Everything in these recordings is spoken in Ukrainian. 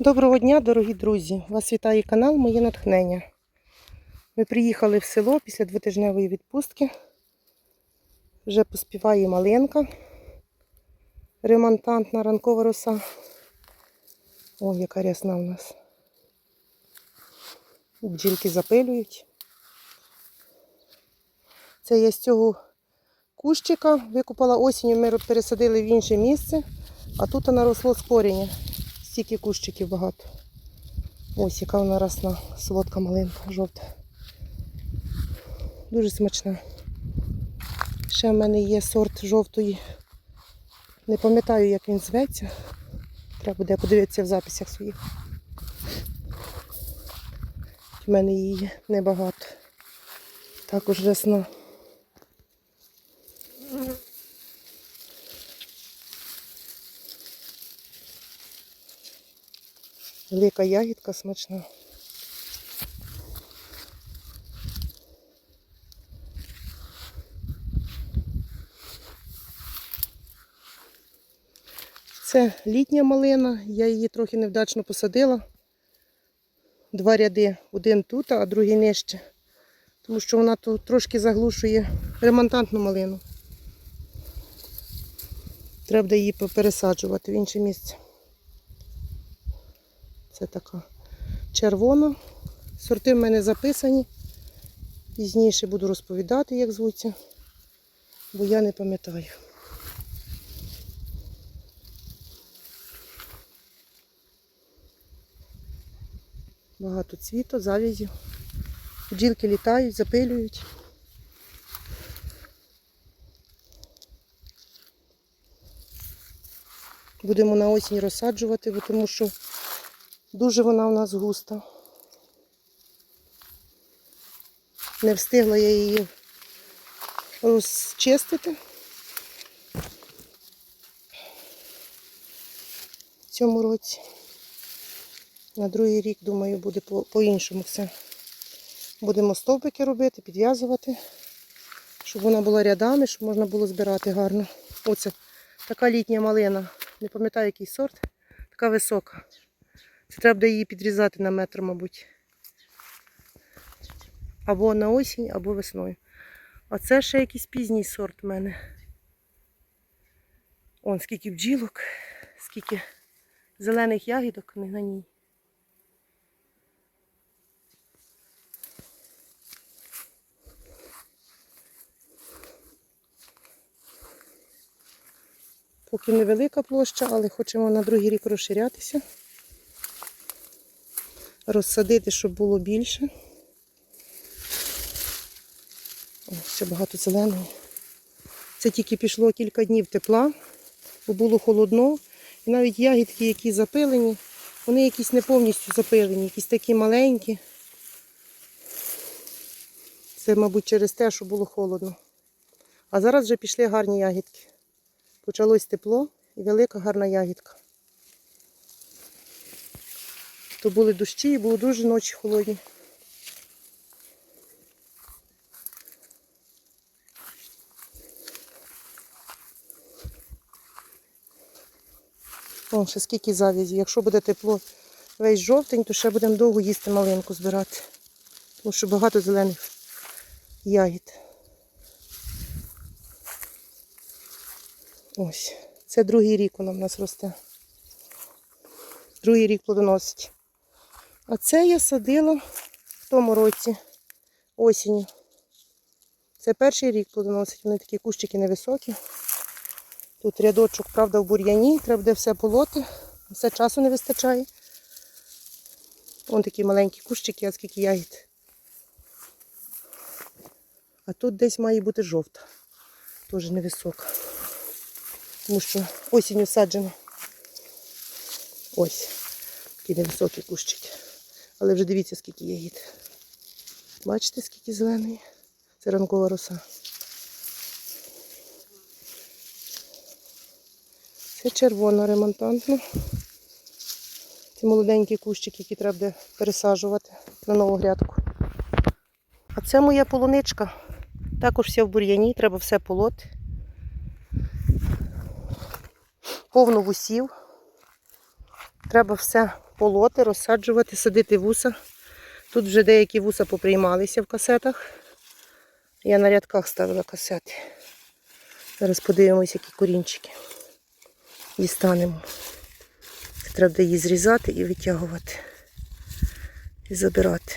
Доброго дня, дорогі друзі! Вас вітає канал Моє натхнення. Ми приїхали в село після двотижневої відпустки. Вже поспіває малинка, ремонтантна ранкова роса. О, яка рясна у нас. Бджілки запилюють. Це я з цього кущика викупала осінню, ми пересадили в інше місце, а тут наросло з коріння. Стільки кущиків багато. Ось яка вона росна, солодка малинка, жовта. Дуже смачна. Ще в мене є сорт жовтої. Не пам'ятаю, як він зветься. Треба буде подивитися в записях своїх. У мене її небагато. Також рясна. Велика ягідка смачна. Це літня малина, я її трохи невдачно посадила. Два ряди, один тут, а другий нижче. Тому що вона тут трошки заглушує ремонтантну малину. Треба її пересаджувати в інше місце. Це така червона. Сорти в мене записані. Пізніше буду розповідати, як звуться, бо я не пам'ятаю. Багато цвіту, завязів. Бджілки літають, запилюють. Будемо на осінь розсаджувати, тому що Дуже вона у нас густа. Не встигла я її розчистити. Цьому році. На другий рік, думаю, буде по- по-іншому все. Будемо стовпики робити, підв'язувати, щоб вона була рядами, щоб можна було збирати гарно. Оце така літня малина. Не пам'ятаю, який сорт, така висока. Це треба буде її підрізати на метр, мабуть. Або на осінь, або весною. А це ще якийсь пізній сорт в мене. Он скільки бджілок, скільки зелених ягідок на ній. Поки невелика площа, але хочемо на другий рік розширятися розсадити, щоб було більше. О, ще багато зеленого. Це тільки пішло кілька днів тепла, бо було холодно. І навіть ягідки, які запилені, вони якісь не повністю запилені, якісь такі маленькі. Це, мабуть, через те, що було холодно. А зараз вже пішли гарні ягідки. Почалось тепло і велика гарна ягідка. То були дощі і було дуже ночі холодні. О, ще скільки завязів. Якщо буде тепло весь жовтень, то ще будемо довго їсти малинку збирати. Тому що багато зелених ягід. Ось. Це другий рік вона в нас росте. Другий рік плодоносить. А це я садила в тому році осінню. Це перший рік плодоносить. Вони такі кущики невисокі. Тут рядочок, правда, в бур'яні, треба буде все полоти. Все часу не вистачає. Вон такі маленькі кущики, а скільки ягід. А тут десь має бути жовта. Теж невисока. Тому що осінню саджена. Ось. Такі невисокі кущики. Але вже дивіться, скільки ягід. Бачите, скільки зеленої? Це ранкова роса. Це червона ремонтантна. Ці молоденькі кущики, які треба буде пересаджувати на нову грядку. А це моя полуничка. Також вся в бур'яні, треба все полоти. Повно вусів. Треба все полоти, розсаджувати, садити вуса. Тут вже деякі вуса поприймалися в касетах. Я на рядках ставила касети. Зараз подивимось, які корінчики. Дістанемо. Треба її зрізати і витягувати. І забирати.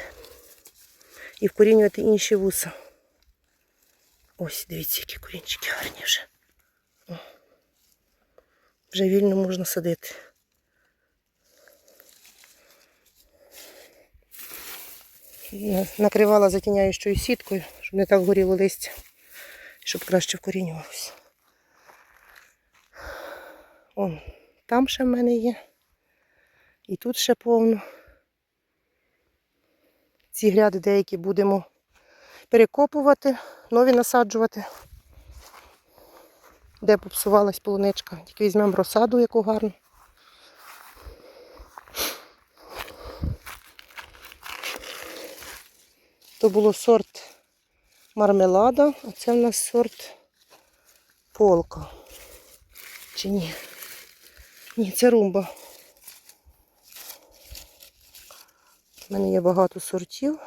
І вкорінювати інші вуса. Ось, дивіться, які корінчики гарні вже. Вже вільно можна садити. Накривала затіняючою сіткою, щоб не так горіло листя, щоб краще вкорінювалося. Он, там ще в мене є. І тут ще повно. Ці гряди деякі будемо перекопувати, нові насаджувати. Де попсувалась полуничка. Тільки візьмемо розсаду, яку гарну. То було сорт мармелада, а це в нас сорт полка. Чи ні? Ні, це румба. У мене є багато сортів.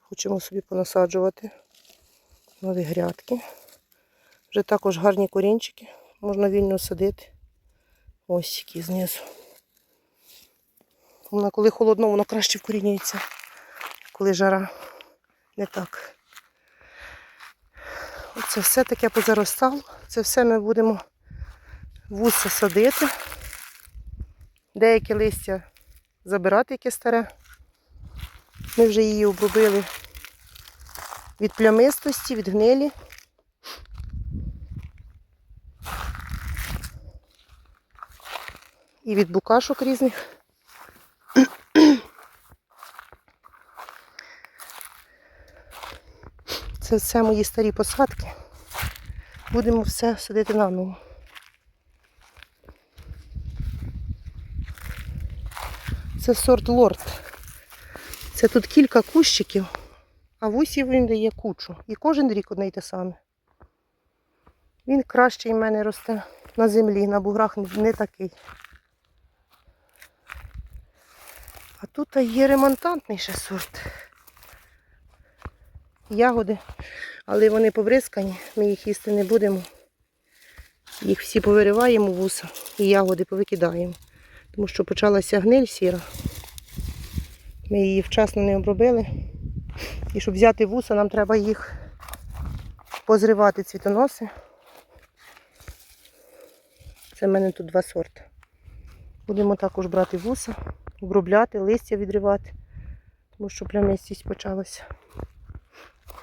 Хочемо собі понасаджувати нові грядки. Вже також гарні корінчики. Можна вільно садити. Ось які знизу. Вона коли холодно, воно краще вкорінюється. Коли жара не так. Оце все таке позаростало. Це все ми будемо вуса садити. Деякі листя забирати, яке старе. Ми вже її обробили від плямистості, від гнилі. І від букашок різних. Це все мої старі посадки. Будемо все садити наново. Це сорт лорд. Це тут кілька кущиків, а вусів він дає кучу. І кожен рік одне й те саме. Він кращий в мене росте на землі, на буграх не- такий. А тут є ремонтантний сорт. Ягоди, але вони побризкані, ми їх їсти не будемо. Їх всі повириваємо вуса і ягоди повикидаємо. Тому що почалася гниль сіра. Ми її вчасно не обробили. І щоб взяти вуса, нам треба їх позривати цвітоноси. Це в мене тут два сорти. Будемо також брати вуса, обробляти, листя відривати, тому що плямистість почалася.